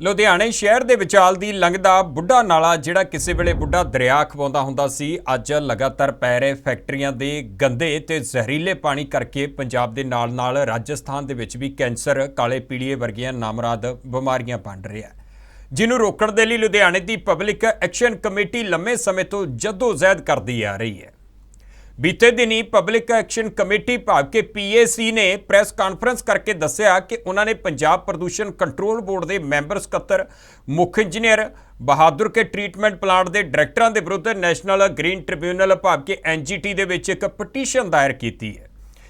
ਲੁਧਿਆਣੇ ਸ਼ਹਿਰ ਦੇ ਵਿਚਾਲ ਦੀ ਲੰਘਦਾ ਬੁੱਢਾ ਨਾਲਾ, ਜਿਹੜਾ ਕਿਸੇ ਵੇਲੇ ਬੁੱਢਾ ਦਰਿਆ ਖਵਾਉਂਦਾ ਹੁੰਦਾ ਸੀ, ਅੱਜ ਲਗਾਤਾਰ ਪੈ ਰਹੇ ਫੈਕਟਰੀਆਂ ਦੇ ਗੰਦੇ ਤੇ ਜ਼ਹਿਰੀਲੇ ਪਾਣੀ ਕਰਕੇ ਪੰਜਾਬ ਦੇ ਨਾਲ-ਨਾਲ ਰਾਜਸਥਾਨ ਦੇ ਵਿੱਚ ਵੀ ਕੈਂਸਰ, ਕਾਲੇ ਪੀਲੀਏ ਵਰਗੀਆਂ ਨਾਮਰਾਦ ਬਿਮਾਰੀਆਂ ਬਣ ਰਿਹਾ ਜਿਹਨੂੰ ਰੋਕਣ ਦੇ ਲਈ ਲੁਧਿਆਣੇ ਦੀ ਪਬਲਿਕ ਐਕਸ਼ਨ ਕਮੇਟੀ ਲੰਮੇ ਸਮੇਂ ਤੋਂ ਜਦੋਜਹਿਦ ਕਰਦੀ ਆ ਰਹੀ ਹੈ। ਬੀਤੇ ਦਿਨੀ ਪਬਲਿਕ ਐਕਸ਼ਨ ਕਮੇਟੀ ਭਾਵ ਕੇ ਪੀਏਸੀ ਨੇ ਪ੍ਰੈਸ ਕਾਨਫਰੰਸ ਕਰਕੇ ਦੱਸਿਆ ਕਿ ਉਹਨਾਂ ਨੇ ਪੰਜਾਬ ਪ੍ਰਦੂਸ਼ਣ ਕੰਟਰੋਲ ਬੋਰਡ ਦੇ ਮੈਂਬਰ ਸਕੱਤਰ, ਮੁੱਖ ਇੰਜੀਨੀਅਰ ਬਹਾਦਰ ਕੇ ਟ੍ਰੀਟਮੈਂਟ ਪਲਾਂਟ ਦੇ ਡਾਇਰੈਕਟਰਾਂ ਦੇ ਵਿਰੁੱਧ ਨੈਸ਼ਨਲ ਗ੍ਰੀਨ ਟ੍ਰਿਬਿਊਨਲ ਭਾਵ ਕੇ ਐਨਜੀਟੀ ਦੇ ਵਿੱਚ ਇੱਕ ਪਟੀਸ਼ਨ ਦਾਇਰ ਕੀਤੀ ਹੈ।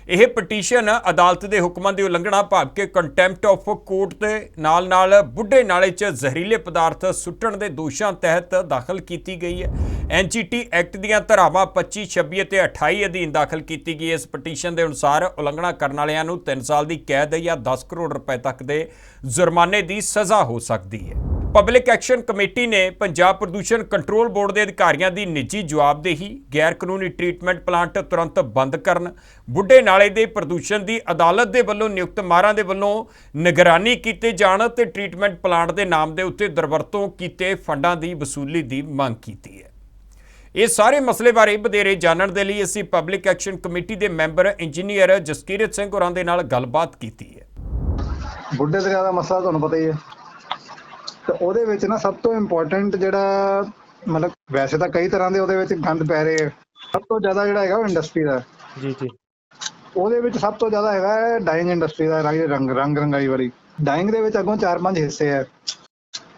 ਇਹ ਪਟੀਸ਼ਨ ਅਦਾਲਤ ਦੇ ਹੁਕਮਾਂ ਦੀ ਉਲੰਘਣਾ ਭਾਵ ਕੇ ਕੰਟੈਂਪਟ ਆਫ ਕੋਰਟ ਦੇ ਨਾਲ-ਨਾਲ ਬੁੱਢੇ ਨਾਲੇ 'ਚ ਜ਼ਹਿਰੀਲੇ ਪਦਾਰਥ ਸੁੱਟਣ ਦੇ ਦੋਸ਼ਾਂ ਤਹਿਤ ਦਾਖਲ ਕੀਤੀ ਗਈ ਹੈ। ਐਨਜੀਟੀ ਐਕਟ ਦੀਆਂ ਧਾਰਾਵਾਂ 25 26 ਅਤੇ 28 ਅਧੀਨ ਦਾਖਲ ਕੀਤੀ ਗਈ ਇਸ ਪਟੀਸ਼ਨ ਦੇ ਅਨੁਸਾਰ ਉਲੰਘਣਾ ਕਰਨ ਵਾਲਿਆਂ ਨੂੰ 3 ਸਾਲ ਦੀ ਕੈਦ ਜਾਂ 10 ਕਰੋੜ ਰੁਪਏ ਤੱਕ ਦੇ ਜੁਰਮਾਨੇ ਦੀ ਸਜ਼ਾ ਹੋ ਸਕਦੀ ਹੈ। ਪਬਲਿਕ ਐਕਸ਼ਨ ਕਮੇਟੀ ਨੇ ਪੰਜਾਬ ਪ੍ਰਦੂਸ਼ਣ ਕੰਟਰੋਲ ਬੋਰਡ ਦੇ ਅਧਿਕਾਰੀਆਂ ਦੀ ਨਿੱਜੀ ਜਵਾਬਦੇਹੀ ਗੈਰ ਕਾਨੂੰਨੀ ਟ੍ਰੀਟਮੈਂਟ ਪਲਾਂਟ ਤੁਰੰਤ ਬੰਦ ਕਰਨ, ਬੁੱਢੇ ਨਾਲੇ ਦੇ ਪ੍ਰਦੂਸ਼ਣ ਦੀ ਅਦਾਲਤ ਦੇ ਵੱਲੋਂ ਨਿਯੁਕਤ ਮਾਰਾਂ ਦੇ ਵੱਲੋਂ ਨਿਗਰਾਨੀ ਕੀਤੇ ਜਾਣ ਤੇ ਟ੍ਰੀਟਮੈਂਟ ਪਲਾਂਟ ਦੇ ਨਾਮ ਦੇ ਉੱਤੇ ਦਰਵਰਤੋਂ ਕੀਤੇ ਫੰਡਾਂ ਦੀ ਵਸੂਲੀ ਦੀ ਮੰਗ ਕੀਤੀ ਹੈ। ਇਹ ਸਾਰੇ ਮਸਲੇ ਬਾਰੇ ਵਧੇਰੇ ਜਾਣਨ ਦੇ ਲਈ ਅਸੀਂ ਪਬਲਿਕ ਐਕਸ਼ਨ ਕਮੇਟੀ ਦੇ ਮੈਂਬਰ ਇੰਜੀਨੀਅਰ ਜਸਕੀਰਤ ਸਿੰਘ ਹੋਰਾਂ ਦੇ ਨਾਲ ਗੱਲਬਾਤ ਕੀਤੀ ਹੈ। ਬੁੱਢੇ ਦਰਿਆ ਦਾ ਮਸਲਾ ਤੁਹਾਨੂੰ ਪਤਾ ਹੀ ਹੈ। ਤੇ ਉਹਦੇ ਵਿੱਚ ਨਾ ਸਭ ਤੋਂ ਇੰਪੋਰਟੈਂਟ ਜਿਹੜਾ ਮਤਲਬ ਵੈਸੇ ਤਾਂ ਕਈ ਤਰ੍ਹਾਂ ਦੇ ਉਹਦੇ ਵਿੱਚ ਗੰਦ ਪੈ ਰਹੇ ਸਭ ਤੋਂ ਜ਼ਿਆਦਾ ਜਿਹੜਾ ਹੈਗਾ ਉਹ ਇੰਡਸਟਰੀ ਦਾ। ਜੀ ਜੀ। ਉਹਦੇ ਵਿੱਚ ਸਭ ਤੋਂ ਜ਼ਿਆਦਾ ਹੈਗਾ ਡਾਈਂਗ ਇੰਡਸਟਰੀ ਦਾ ਰੰਗ ਰੰਗ ਰੰਗ ਰੰਗਾਈ ਵਾਲੀ। ਡਾਈਂਗ ਦੇ ਵਿੱਚ ਅੱਗੋਂ ਚਾਰ ਪੰਜ ਹਿੱਸੇ ਆ।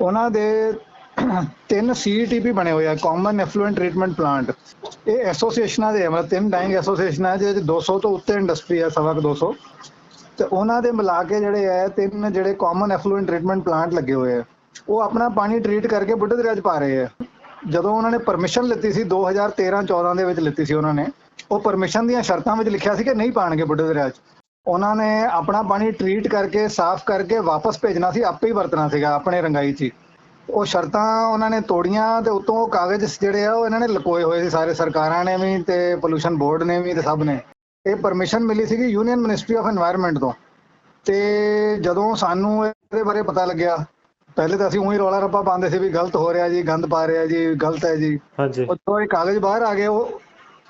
ਉਹਨਾਂ ਦੇ ਤਿੰਨ ਸੀਟੀਪੀ ਬਣੇ ਹੋਏ ਆ ਕਾਮਨ ਐਫਲੂਐਂਟ ਟ੍ਰੀਟਮੈਂਟ ਪਲਾਂਟ ਇਹ ਐਸੋਸੀਏਸ਼ਨਾਂ ਦੇ ਮਤਲਬ ਤਿੰਨ ਡਾਈਂਗ ਐਸੋਸੀਏਸ਼ਨਾਂ ਜਿਹਦੇ 'ਚ 200 ਤੋਂ ਉੱਤੇ ਇੰਡਸਟਰੀ ਆ ਸਵਾ ਕੁ 200 ਤੇ ਉਹਨਾਂ ਦੇ ਮਿਲਾ ਕੇ ਜਿਹੜੇ ਆ ਤਿੰਨ ਜਿਹੜੇ ਕਾਮਨ ਐਫਲੂਐਂਟ ਟ੍ਰੀਟਮੈਂਟ ਪਲਾਂਟ ਲੱਗੇ ਹੋਏ ਆ। ਉਹ ਆਪਣਾ ਪਾਣੀ ਟ੍ਰੀਟ ਕਰਕੇ ਬੁੱਢੇ ਦਰਿਆ 'ਚ ਪਾ ਰਹੇ ਆ। ਜਦੋਂ ਉਹਨਾਂ ਨੇ ਪਰਮਿਸ਼ਨ ਲਿੱਤੀ ਸੀ 2013-14 ਦੇ ਵਿੱਚ ਲਿੱਤੀ ਸੀ ਉਹਨਾਂ ਨੇ, ਉਹ ਪਰਮਿਸ਼ਨ ਦੀਆਂ ਸ਼ਰਤਾਂ ਵਿੱਚ ਲਿਖਿਆ ਸੀ ਕਿ ਨਹੀਂ ਪਾਣਗੇ ਬੁੱਢੇ ਦਰਿਆ 'ਚ। ਉਹਨਾਂ ਨੇ ਆਪਣਾ ਪਾਣੀ ਟ੍ਰੀਟ ਕਰਕੇ, ਸਾਫ਼ ਕਰਕੇ ਵਾਪਸ ਭੇਜਣਾ ਸੀ, ਆਪੇ ਹੀ ਵਰਤਣਾ ਸੀਗਾ ਆਪਣੇ ਰੰਗਾਈ 'ਚ ਉਹ ਸ਼ਰਤਾਂ ਉਹਨਾਂ ਨੇ ਤੋੜੀਆਂ ਤੇ ਉਤੋਂ ਉਹ ਕਾਗਜ਼ ਜਿਹੜੇ ਆ, ਉਹ ਇਹਨਾਂ ਨੇ ਲਕੋਏ ਹੋਏ ਸੀ ਸਾਰੇ ਸਰਕਾਰਾਂ ਨੇ ਵੀ ਤੇ ਪੋਲੂਸ਼ਨ ਬੋਰਡ ਨੇ ਵੀ ਤੇ ਸਭ ਨੇ। ਇਹ ਪਰਮਿਸ਼ਨ ਮਿਲੀ ਸੀਗੀ ਯੂਨੀਅਨ ਮਿਨਿਸਟਰੀ ਆਫ এনवायरमेंट ਤੋਂ। ਤੇ ਜਦੋਂ ਸਾਨੂੰ ਇਹਦੇ ਬਾਰੇ ਪਤਾ ਲੱਗਿਆ ਪਹਿਲੇ ਤਾਂ ਅਸੀਂ ਉਹੀ ਰੌਲਾ ਰੱਪਾ ਪਾਉਂਦੇ ਸੀ ਵੀ ਗਲਤ ਹੋ ਰਿਹਾ ਜੀ ਗੰਦ ਪਾ ਰਿਹਾ ਜੀ ਗਲਤ ਹੈ ਜੀ। ਹਾਂਜੀ। ਉਹ ਜਦੋਂ ਇਹ ਕਾਗਜ਼ ਬਾਹਰ ਆ ਗਏ ਉਹ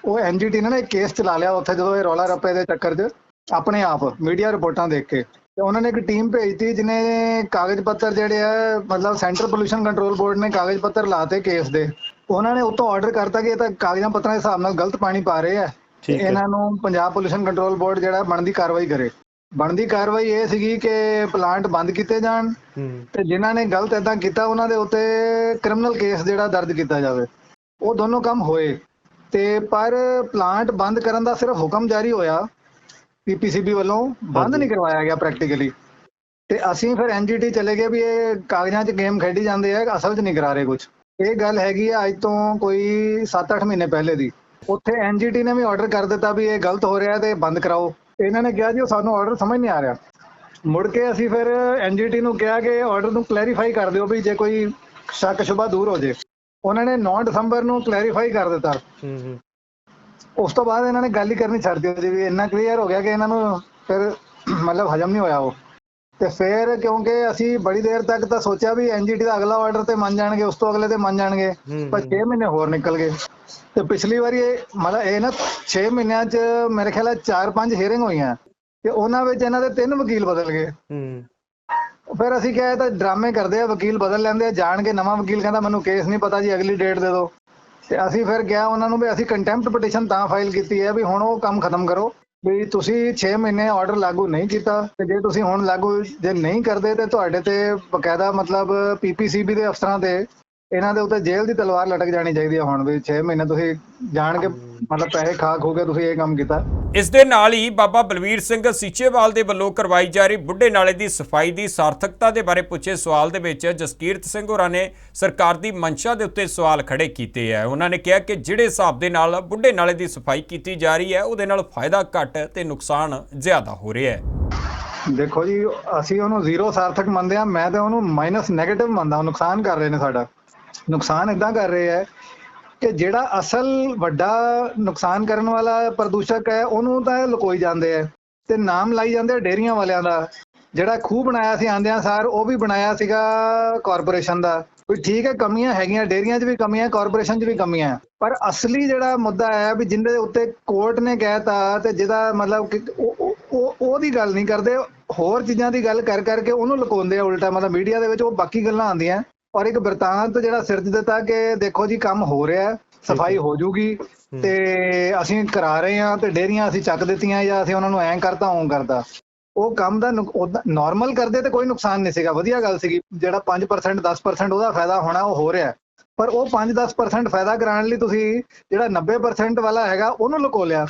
ਉਹ ਐਨਜੀਟੀ ਨੇ ਨਾ ਇੱਕ ਕੇਸ ਚਲਾ ਲਿਆ ਉੱਥੇ ਜਦੋਂ ਇਹ ਰੌਲਾ ਰੱਪੇ ਦੇ ਚੱਕਰ 'ਚ ਆਪਣੇ ਆਪ ਮੀਡੀਆ ਰਿਪੋਰਟਾਂ ਦੇਖ ਕੇ। ਤੇ ਉਹਨਾਂ ਨੇ ਇੱਕ ਟੀਮ ਭੇਜਤੀ ਜਿਹਨੇ ਕਾਗਜ਼ ਪੱਤਰ ਜਿਹੜੇ ਆ ਮਤਲਬ ਸੈਂਟਰਲ ਪੋਲੂਸ਼ਨ ਕੰਟਰੋਲ ਬੋਰਡ ਨੇ ਕਾਗਜ਼ ਪੱਤਰ ਲਾਤੇ ਕੇਸ ਦੇ। ਉਹਨਾਂ ਨੇ ਉਤੋਂ ਆਰਡਰ ਕਰਤਾ ਕਿ ਇਹ ਤਾਂ ਕਾਗਜ਼ਾਂ ਪੱਤਰਾਂ ਦੇ ਹਿਸਾਬ ਨਾਲ ਗਲਤ ਪਾਣੀ ਪਾ ਰਹੇ ਆ। ਇਹਨਾਂ ਨੂੰ ਪੰਜਾਬ ਪੋਲੂਸ਼ਨ ਕੰਟਰੋਲ ਬੋਰਡ ਜਿਹੜਾ ਬਣਦੀ ਕਾਰਵਾਈ ਕਰੇ। ਬਣਦੀ ਕਾਰਵਾਈ ਇਹ ਸੀਗੀ ਕਿ ਪਲਾਂਟ ਬੰਦ ਕੀਤੇ ਜਾਣ ਤੇ ਜਿਨ੍ਹਾਂ ਨੇ ਗਲਤ ਇਦਾਂ ਕੀਤਾ ਉਹਨਾਂ ਦੇ ਉੱਤੇ ਕ੍ਰਿਮੀਨਲ ਕੇਸ ਜਿਹੜਾ ਦਰਜ ਕੀਤਾ ਜਾਵੇ। ਉਹ ਦੋਨੋਂ ਕੰਮ ਹੋਏ। ਤੇ ਪਰ ਪਲਾਂਟ ਬੰਦ ਕਰਨ ਦਾ ਸਿਰਫ ਹੁਕਮ ਜਾਰੀ ਹੋਇਆ। ਪੀਪੀਸੀਬੀ ਵੱਲੋਂ ਬੰਦ। ਨਹੀਂ ਕਰਵਾਇਆ ਗਿਆ ਪ੍ਰੈਕਟੀਕਲੀ ਤੇ ਅਸੀਂ ਫਿਰ ਐਨਜੀਟੀ ਚਲੇ ਗਏ ਵੀ ਇਹ ਕਾਗਜ਼ਾਂ 'ਚ ਗੇਮ ਖੇਡੀ ਜਾਂਦੇ ਆ ਅਸਲ 'ਚ ਨਹੀਂ ਕਰਾ ਰਹੇ ਕੁਝ ਇਹ ਗੱਲ ਹੈਗੀ ਆ ਅੱਜ ਤੋਂ ਕੋਈ 7-8 ਮਹੀਨੇ ਪਹਿਲੇ ਦੀ। ਉੱਥੇ ਐਨਜੀਟੀ ਨੇ ਵੀ ਆਰਡਰ ਕਰ ਦਿੱਤਾ ਵੀ ਇਹ ਗਲਤ ਹੋ ਰਿਹਾ ਤੇ ਬੰਦ ਕਰਾਓ। ਇਹਨਾਂ ਨੇ ਕਿਹਾ ਜੀ ਉਹ ਸਾਨੂੰ ਆਰਡਰ ਸਮਝ ਨਹੀਂ ਆ ਰਿਹਾ। ਮੁੜ ਕੇ ਅਸੀਂ ਫਿਰ ਐਨਜੀਟੀ ਨੂੰ ਕਿਹਾ ਕਿ ਆਰਡਰ ਨੂੰ ਕਲੈਰੀਫਾਈ ਕਰ ਦਿਓ ਵੀ ਜੇ ਕੋਈ ਸ਼ੱਕ ਸ਼ੁਬਾ ਦੂਰ ਹੋ ਜੇ। ਉਹਨਾਂ ਨੇ 9 ਦਸੰਬਰ ਨੂੰ ਕਲੈਰੀਫਾਈ ਕਰ ਦਿੱਤਾ। ਹੂੰ ਹੂੰ। ਉਸ ਤੋਂ ਬਾਅਦ ਇਹਨਾਂ ਨੇ ਗੱਲ ਹੀ ਕਰਨੀ ਛੱਡ ਦਿੱਤੀ ਵੀ ਇੰਨਾ ਕਲੀਅਰ ਹੋ ਗਿਆ ਕਿ ਇਹਨਾਂ ਨੂੰ ਫਿਰ ਮਤਲਬ ਹਜਮ ਨਹੀਂ ਹੋਇਆ ਉਹ। ਤੇ ਫਿਰ ਕਿਉਂਕਿ ਅਸੀਂ ਬੜੀ ਦੇਰ ਤੱਕ ਤਾਂ ਸੋਚਿਆ ਵੀ ਐਨਜੀਟੀ ਦਾ ਅਗਲਾ ਆਰਡਰ ਤੇ ਮੰਨ ਜਾਣਗੇ ਉਸ ਤੋਂ ਅਗਲੇ ਤੇ ਮੰਨ ਜਾਣਗੇ ਪਰ 6 ਮਹੀਨੇ ਹੋਰ ਨਿਕਲ ਗਏ। ਤੇ ਪਿਛਲੀ ਵਾਰੀ ਇਹ ਮਤਲਬ ਇਹ ਨਾ 6 ਮਹੀਨਿਆਂ 'ਚ ਮੇਰੇ ਖਿਆਲ ਹੈ 4-5 ਹੀਅਰਿੰਗ ਹੋਈਆਂ ਤੇ ਉਹਨਾਂ ਵਿੱਚ ਇਹਨਾਂ ਦੇ ਤਿੰਨ ਵਕੀਲ ਬਦਲ ਗਏ। ਹੂੰ। ਫਿਰ ਅਸੀਂ ਕਿਹਾ ਤਾਂ ਡਰਾਮੇ ਕਰਦੇ ਆ ਵਕੀਲ ਬਦਲ ਲੈਂਦੇ ਆ ਜਾਣ ਕੇ ਨਵਾਂ ਵਕੀਲ ਕਹਿੰਦਾ ਮੈਨੂੰ ਕੇਸ ਨਹੀਂ ਪਤਾ ਜੀ ਅਗਲੀ ਡੇਟ ਦੇ ਦਿਓ। ਤੇ ਅਸੀਂ ਫਿਰ ਗਿਆ ਉਹਨਾਂ ਨੂੰ ਵੀ ਅਸੀਂ ਕੰਟੈਂਪਟ ਪਟੀਸ਼ਨ ਤਾਂ ਫਾਈਲ ਕੀਤੀ ਹੈ ਵੀ ਹੁਣ ਉਹ ਕੰਮ ਖਤਮ ਕਰੋ। ਵੀ ਤੁਸੀਂ 6 ਮਹੀਨੇ ਆਰਡਰ ਲਾਗੂ ਨਹੀਂ ਕੀਤਾ ਤੇ ਜੇ ਤੁਸੀਂ ਹੁਣ ਲਾਗੂ ਜੇ ਨਹੀਂ ਕਰਦੇ ਤੇ ਤੁਹਾਡੇ ਤੇ ਬਕਾਇਦਾ ਮਤਲਬ ਪੀਪੀਸੀਬੀ ਦੇ ਅਫਸਰਾਂ ਤੇ ਇਹਨਾਂ ਦੇ ਉੱਤੇ ਜੇਲ੍ਹ ਦੀ ਤਲਵਾਰ ਲਟਕ ਜਾਣੀ ਚਾਹੀਦੀ ਹੈ ਹੁਣ ਵੀ 6 ਮਹੀਨੇ ਤੁਸੀਂ ਜਾਣ ਕੇ ਮਤਲਬ ਪੈਸੇ ਖਾ ਖੋ ਕੇ ਤੁਸੀਂ ਇਹ ਕੰਮ ਕੀਤਾ। ਇਸ ਦੇ ਨਾਲ ਹੀ ਬਾਬਾ ਬਲਵੀਰ ਸਿੰਘ ਸੀਚੇਵਾਲ ਦੇ ਵੱਲੋਂ ਕਰਵਾਈ ਜਾ ਰਹੀ ਬੁੱਢੇ ਨਾਲੇ ਦੀ ਸਫ਼ਾਈ ਦੀ ਸਾਰਥਕਤਾ ਦੇ ਬਾਰੇ ਪੁੱਛੇ ਸਵਾਲ ਦੇ ਵਿੱਚ ਜਸਕੀਰਤ ਸਿੰਘ ਹੋਰਾਂ ਨੇ ਸਰਕਾਰ ਦੀ ਮਨਸ਼ਾ ਦੇ ਉੱਤੇ ਸਵਾਲ ਖੜੇ ਕੀਤੇ ਹੈ ਉਹਨਾਂ ਨੇ ਕਿਹਾ ਕਿ ਜਿਹੜੇ ਹਿਸਾਬ ਦੇ ਨਾਲ ਬੁੱਢੇ ਨਾਲੇ ਦੀ ਸਫ਼ਾਈ ਕੀਤੀ ਜਾ ਰਹੀ ਹੈ ਉਹਦੇ ਨਾਲ ਫਾਇਦਾ ਘੱਟ ਤੇ ਨੁਕਸਾਨ ਜ਼ਿਆਦਾ ਹੋ ਰਿਹਾ ਹੈ। ਦੇਖੋ ਜੀ ਅਸੀਂ ਉਹਨੂੰ ਜ਼ੀਰੋ ਸਾਰਥਕ ਮੰਨਦੇ ਆ ਮੈਂ ਤਾਂ ਉਹਨੂੰ ਮਾਈਨਸ 네ਗੇਟਿਵ ਮੰਨਦਾ ਨੁਕਸਾਨ ਕਰ ਰਹੇ ਨੇ ਸਾਡਾ। ਨੁਕਸਾਨ ਇਦਾਂ ਕਰ ਰਹੇ ਹੈ ਕਿ ਜਿਹੜਾ ਅਸਲ ਵੱਡਾ ਨੁਕਸਾਨ ਕਰਨ ਵਾਲਾ ਪ੍ਰਦੂਸ਼ਕ ਹੈ, ਉਹਨੂੰ ਤਾਂ ਲੁਕੋਈ ਜਾਂਦੇ ਆ ਤੇ ਨਾਮ ਲਾਈ ਜਾਂਦੇ ਆ ਡੇਰੀਆਂ ਵਾਲਿਆਂ ਦਾ। ਜਿਹੜਾ ਖੂਹ ਬਣਾਇਆ ਸੀ ਆਂਦਿਆਂ ਸਾਰ, ਉਹ ਵੀ ਬਣਾਇਆ ਸੀਗਾ ਕਾਰਪੋਰੇਸ਼ਨ ਦਾ। ਵੀ ਠੀਕ ਹੈ, ਕਮੀਆਂ ਹੈਗੀਆਂ ਡੇਰੀਆਂ 'ਚ ਵੀ ਕਮੀਆਂ, ਕਾਰਪੋਰੇਸ਼ਨ 'ਚ ਵੀ ਕਮੀਆਂ। ਪਰ ਅਸਲੀ ਜਿਹੜਾ ਮੁੱਦਾ ਹੈ ਵੀ ਜਿੰਦੇ ਉੱਤੇ ਕੋਰਟ ਨੇ ਕਹਿਤਾ ਤੇ ਜਿਹਦਾ ਮਤਲਬ ਕਿ ਉਹ ਉਹਦੀ ਗੱਲ ਨਹੀਂ ਕਰਦੇ, ਹੋਰ ਚੀਜ਼ਾਂ ਦੀ ਗੱਲ ਕਰ ਕਰਕੇ ਉਹਨੂੰ ਲੁਕਾਉਂਦੇ ਆ ਉਲਟਾ। ਮਤਲਬ ਮੀਡੀਆ ਦੇ ਵਿੱਚ ਉਹ ਬਾਕੀ ਗੱਲਾਂ ਆਉਂਦੀਆਂ। ਔਰ ਇੱਕ ਬਿਰਤਾਂਤ ਜਿਹੜਾ ਸਿਰਜ ਦਿੱਤਾ ਕਿ ਦੇਖੋ ਜੀ ਕੰਮ ਹੋ ਰਿਹਾ ਹੈ, ਸਫ਼ਾਈ ਹੋ। ਜੂਗੀ ਤੇ ਅਸੀਂ ਕਰਾ ਰਹੇ ਹਾਂ ਤੇ ਡੇਰੀਆਂ ਅਸੀਂ ਚੱਕ ਦਿੱਤੀਆਂ ਜਾਂ ਅਸੀਂ ਉਹਨਾਂ ਨੂੰ ਐਂ ਕਰਤਾ ਉਹ ਕਰਤਾ। ਉਹ ਕੰਮ ਦਾ ਨਾਰਮਲ ਕਰਦੇ ਤੇ ਕੋਈ ਨੁਕਸਾਨ ਨਹੀਂ ਸੀਗਾ। ਵਧੀਆ ਗੱਲ ਸੀਗੀ ਜਿਹੜਾ 5% 10% ਉਹਦਾ ਫਾਇਦਾ ਹੋਣਾ ਉਹ ਹੋ ਰਿਹਾ। ਪਰ ਉਹ 5-10% ਫਾਇਦਾ ਕਰਾਉਣ ਲਈ ਤੁਸੀਂ ਜਿਹੜਾ 90% ਵਾਲਾ ਹੈਗਾ ਉਹਨੂੰ ਲੁਕੋ ਲਿਆ।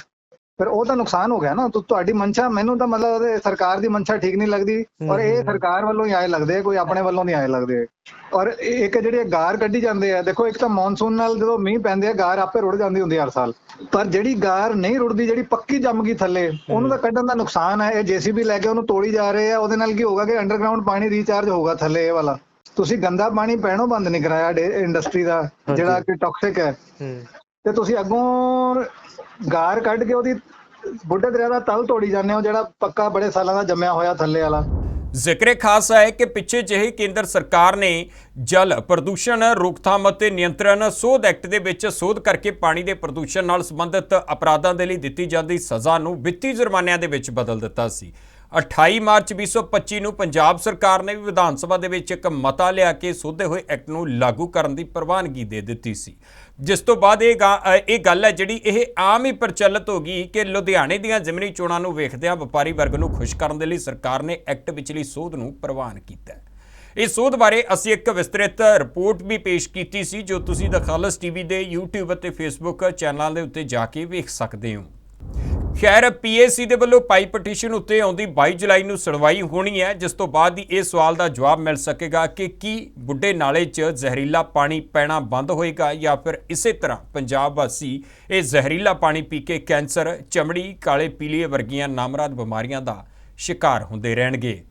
ਫਿਰ ਉਹ ਤਾਂ ਨੁਕਸਾਨ ਹੋ ਗਿਆ ਨਾ ਤੁ- ਤੁਹਾਡੀ ਮਨਸ਼ਾ ਮੈਨੂੰ ਤਾਂ ਮਤਲਬ ਸਰਕਾਰ ਦੀ ਮਨਸ਼ਾ ਠੀਕ ਨਹੀਂ ਲੱਗਦੀ ਔਰ ਇਹ ਸਰਕਾਰ ਵੱਲੋਂ ਹੀ ਆਏ ਲੱਗਦੇ ਕੋਈ ਆਪਣੇ ਵੱਲੋਂ ਨਹੀਂ ਆਏ ਲੱਗਦੇ। ਔਰ ਇੱਕ ਜਿਹੜੀ ਗਾਰ ਕੱਢੀ ਜਾਂਦੇ ਆ ਦੇਖੋ ਇੱਕ ਤਾਂ ਮੌਨਸੂਨ ਨਾਲ ਜਦੋਂ ਮੀਂਹ ਪੈਂਦੇ ਆ ਗਾਰ ਆਪੇ ਰੁੜ ਜਾਂਦੀ ਹੁੰਦੀ ਹਰ ਸਾਲ। ਪਰ ਜਿਹੜੀ ਗਾਰ ਨਹੀਂ ਰੁੜਦੀ ਜਿਹੜੀ ਪੱਕੀ ਜੰਮ ਗਈ ਥੱਲੇ ਉਹਨੂੰ ਤਾਂ ਕੱਢਣ ਦਾ ਨੁਕਸਾਨ ਹੈ ਇਹ ਜੀਸੀਬੀ ਲੈ ਕੇ ਉਹਨੂੰ ਤੋੜੀ ਜਾ ਰਹੇ ਆ ਉਹਦੇ ਨਾਲ ਕੀ ਹੋਗਾ ਕਿ ਅੰਡਰਗਰਾਉਂਡ ਪਾਣੀ ਰੀਚਾਰਜ ਹੋਊਗਾ ਥੱਲੇ ਇਹ ਵਾਲਾ। ਤੁਸੀਂ ਗੰਦਾ ਪਾਣੀ ਪੈਣੋਂ ਬੰਦ ਨਹੀਂ ਕਰਾਇਆ ਇੰਡਸਟਰੀ ਦਾ ਜਿਹੜਾ ਕਿ ਟਾਕਸਿਕ ਹੂੰ। ਤੇ ਤੁਸੀਂ ਅੱਗੋਂ ਗਾਰ ਕੱਢ ਕੇ ਉਹਦੀ ਬੁੱਢੇ ਦਰਿਆ ਦਾ ਤਲ ਤੋੜੀ ਜਾਂਦੇ ਹੋ, ਜਿਹੜਾ ਪੱਕਾ ਬੜੇ ਸਾਲਾਂ ਦਾ ਜੰਮਿਆ ਹੋਇਆ ਥੱਲੇ ਵਾਲਾ। ਜ਼ਿਕਰੇ ਖਾਸ ਹੈ ਕਿ ਪਿੱਛੇ ਜਿਹੇ ਕੇਂਦਰ ਸਰਕਾਰ ਨੇ ਜਲ ਪ੍ਰਦੂਸ਼ਣ, ਰੋਕਥਾਮ ਅਤੇ ਨਿਯੰਤਰਣ ਸੋਧ ਐਕਟ ਦੇ ਵਿੱਚ ਸੋਧ ਕਰਕੇ ਪਾਣੀ ਦੇ ਪ੍ਰਦੂਸ਼ਣ ਨਾਲ ਸੰਬੰਧਿਤ ਅਪਰਾਧਾਂ ਦੇ ਲਈ ਦਿੱਤੀ ਜਾਂਦੀ ਸਜ਼ਾ ਨੂੰ ਵਿੱਤੀ ਜੁਰਮਾਨਿਆਂ ਦੇ ਵਿੱਚ ਬਦਲ ਦਿੱਤਾ ਸੀ। 28 ਮਾਰਚ 2025 ਨੂੰ ਪੰਜਾਬ ਸਰਕਾਰ ਨੇ ਵੀ ਵਿਧਾਨ ਸਭਾ ਦੇ ਵਿੱਚ ਇੱਕ ਮਤਾ ਲਿਆ ਕੇ ਸੋਧੇ ਹੋਏ ਐਕਟ ਨੂੰ ਲਾਗੂ ਕਰਨ ਦੀ ਪ੍ਰਵਾਨਗੀ ਦੇ ਦਿੱਤੀ ਸੀ। ਜਿਸ ਤੋਂ ਬਾਅਦ ਇਹ ਗਾ- ਇਹ ਗੱਲ ਹੈ ਜਿਹੜੀ ਇਹ ਆਮ ਹੀ ਪ੍ਰਚਲਿਤ ਹੋ ਗਈ ਕਿ ਲੁਧਿਆਣੇ ਦੀਆਂ ਜ਼ਿਮਨੀ ਚੋਣਾਂ ਨੂੰ ਵੇਖਦਿਆਂ ਵਪਾਰੀ ਵਰਗ ਨੂੰ ਖੁਸ਼ ਕਰਨ ਦੇ ਲਈ ਸਰਕਾਰ ਨੇ ਐਕਟ ਵਿਚਲੀ ਸੋਧ ਨੂੰ ਪ੍ਰਵਾਨ ਕੀਤਾ ਹੈ। ਇਸ ਸੋਧ ਬਾਰੇ ਅਸੀਂ ਇੱਕ ਵਿਸਤ੍ਰਿਤ ਰਿਪੋਰਟ ਵੀ ਪੇਸ਼ ਕੀਤੀ ਸੀ ਜੋ ਤੁਸੀਂ ਦ ਖਾਲਸ ਟੀਵੀ ਦੇ YouTube ਅਤੇ Facebook ਚੈਨਲਾਂ ਦੇ ਉੱਤੇ ਜਾ ਕੇ ਵੇਖ ਸਕਦੇ ਹੋ। ਖੈਰ ਪੀਏਸੀ ਦੇ ਵੱਲੋਂ ਪਾਈ ਪਟੀਸ਼ਨ ਉੱਤੇ ਆਉਂਦੀ 22 ਜੁਲਾਈ ਨੂੰ ਸੁਣਵਾਈ ਹੋਣੀ ਹੈ, ਜਿਸ ਤੋਂ ਬਾਅਦ ਹੀ ਇਹ ਸਵਾਲ ਦਾ ਜਵਾਬ ਮਿਲ ਸਕੇਗਾ ਕਿ ਕੀ ਬੁੱਢੇ ਨਾਲੇ 'ਚ ਜ਼ਹਿਰੀਲਾ ਪਾਣੀ ਪੈਣਾ ਬੰਦ ਹੋਏਗਾ ਜਾਂ ਫਿਰ ਇਸੇ ਤਰ੍ਹਾਂ ਪੰਜਾਬ ਵਾਸੀ ਇਹ ਜ਼ਹਿਰੀਲਾ ਪਾਣੀ ਪੀ ਕੇ ਕੈਂਸਰ, ਚਮੜੀ, ਕਾਲੇ ਪੀਲੀਏ ਵਰਗੀਆਂ ਨਾਮਰਾਦ ਬਿਮਾਰੀਆਂ ਦਾ ਸ਼ਿਕਾਰ ਹੁੰਦੇ ਰਹਿਣਗੇ।